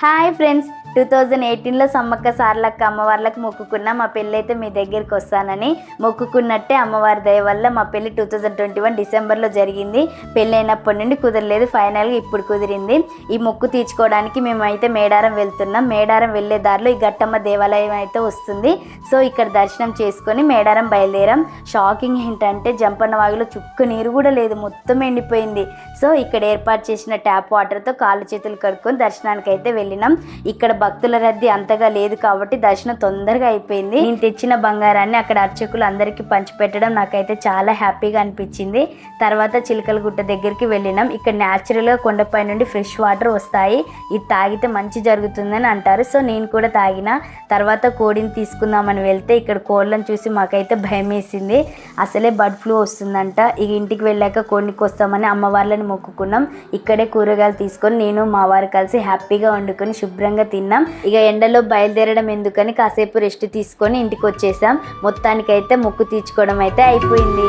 Hi friends, two thousand ఎయిటీన్లో సమ్మక్క సార్లక్క అమ్మవార్లకు మొక్కుకున్నా మా పెళ్ళి అయితే మీ దగ్గరికి వస్తానని మొక్కుకున్నట్టే అమ్మవారి దయ వల్ల మా పెళ్ళి టూ థౌజండ్ ట్వంటీ వన్ డిసెంబర్లో జరిగింది. పెళ్ళి అయినప్పటి నుండి కుదరలేదు ఫైనల్గా ఇప్పుడు కుదిరింది. ఈ మొక్కు తీర్చుకోవడానికి మేమైతే మేడారం వెళ్తున్నాం. మేడారం వెళ్ళే దారిలో ఈ గట్టమ్మ దేవాలయం అయితే వస్తుంది. సో ఇక్కడ దర్శనం చేసుకొని మేడారం బయలుదేరాం. షాకింగ్ ఏంటంటే జంపన్న వాగులో చుక్క నీరు కూడా లేదు మొత్తం ఎండిపోయింది. సో ఇక్కడ ఏర్పాటు చేసిన ట్యాప్ వాటర్తో కాళ్ళు చేతులు కడుక్కొని దర్శనానికి అయితే వెళ్ళినాం. ఇక్కడ భక్తుల రద్దీ అంతగా లేదు కాబట్టి దర్శనం తొందరగా అయిపోయింది. నేను తెచ్చిన బంగారాన్ని అక్కడ అర్చకులు అందరికీ పంచిపెట్టడం నాకైతే చాలా హ్యాపీగా అనిపించింది. తర్వాత చిలకల గుట్ట దగ్గరికి వెళ్ళినాం. ఇక్కడ న్యాచురల్గా కొండపై నుండి ఫ్రెష్ వాటర్ వస్తాయి. ఇది తాగితే మంచి జరుగుతుందని అంటారు. సో నేను కూడా తాగిన. తర్వాత కోడిని తీసుకుందామని వెళ్తే ఇక్కడ కోళ్ళని చూసి మాకైతే భయం వేసింది అసలే బర్డ్ ఫ్లూ వస్తుందంట. ఇక ఇంటికి వెళ్ళాక కోడికి వస్తామని అమ్మవార్లని మొక్కుకున్నాం. ఇక్కడే కూరగాయలు తీసుకొని నేను మా వారు కలిసి హ్యాపీగా వండుకొని శుభ్రంగా తిన్నాం. ఇక ఎండలో బయలుదేరడం ఎందుకని కాసేపు రెస్ట్ తీసుకొని ఇంటికి వచ్చేసాం మొత్తానికైతే మొక్కు తీర్చుకోవడం అయితే అయిపోయింది.